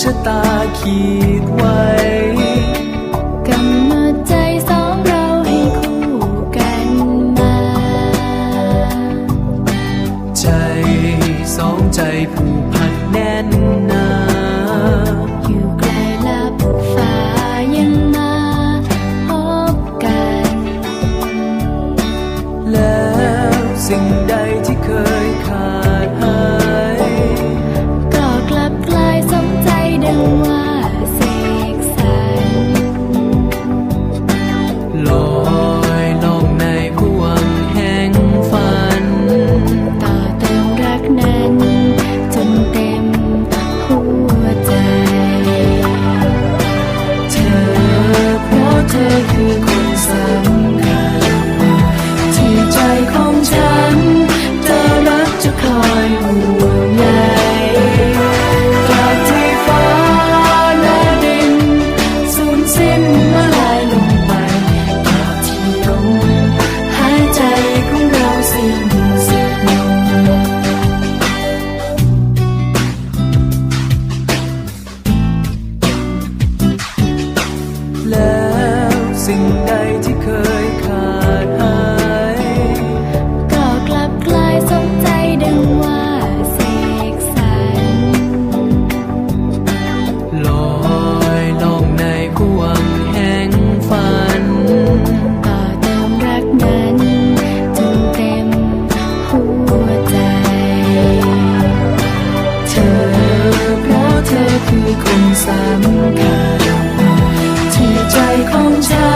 ชะตาขีดไว้กำหนดใจสองเราให้คู่กันมา ใจสองใจผูกพันแน่น สำคัญที่ใจของฉัน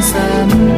三